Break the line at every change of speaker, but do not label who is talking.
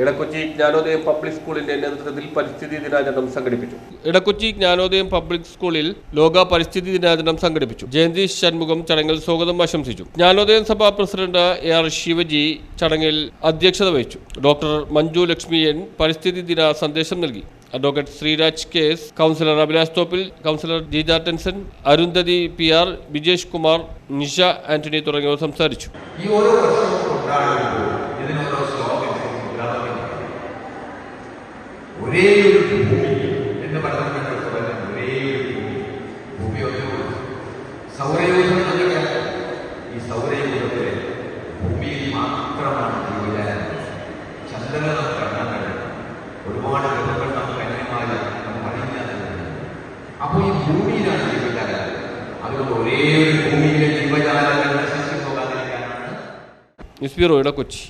Edakochi Jnanodayam public സ്കൂളിന്റെ നേതൃത്വത്തിൽ പരിസ്ഥിതി ദിനാചരണം സംഘടിപ്പിച്ചു. ഇടക്കൊച്ചി ജ്ഞാനോദയം പബ്ലിക് സ്കൂളിൽ ലോക പരിസ്ഥിതി ദിനാചരണം സംഘടിപ്പിച്ചു. ജയന്തി ഷൺമുഖം ചടങ്ങിൽ സ്വാഗതം ആശംസിച്ചു. ജ്ഞാനോദയം സഭാ പ്രസിഡന്റ് എ ആർ ശിവജി ചടങ്ങിൽ അധ്യക്ഷത വഹിച്ചു. ഡോക്ടർ മഞ്ജു ലക്ഷ്മി എൻ പരിസ്ഥിതി ദിന സന്ദേശം നൽകി. Advocate Sreeraj K S councillor Abhilash Thoppil councillor Jeeja Tenson Arundhathi P R Bijesh Kumar Nisha Antony തുടങ്ങിയവർ സംസാരിച്ചു.
ഈ ഓരോ വർഷവും ഒരേ ഭൂമി എന്ന് പഠനങ്ങൾ തുടങ്ങുന്ന ഒരേ ഒരു ഭൂമി ഭൂമി ഒന്നുള്ളൂ സൗരയൂഥം എന്നൊക്കെ ഈ സൗരയൂഥത്തിലെ ഭൂമിയിൽ മാത്രമാണ് ജീവിതം ചന്ദ്രനെ നമുക്ക് കാണാൻ കഴിയും. ഒരുപാട് ഗ്രഹങ്ങൾ നമുക്ക് അന്യമായി നമുക്ക് അറിയാൻ അപ്പോൾ ഈ ഭൂമിയിലാണ് ജീവിക്കാൻ അതുകൊണ്ട് ഒരേ ഒരു ഭൂമിയിലെ ജീവജാലങ്ങൾ നശിച്ചു പോകാതിരിക്കാനാണ്
ഇടക്കൊച്ചി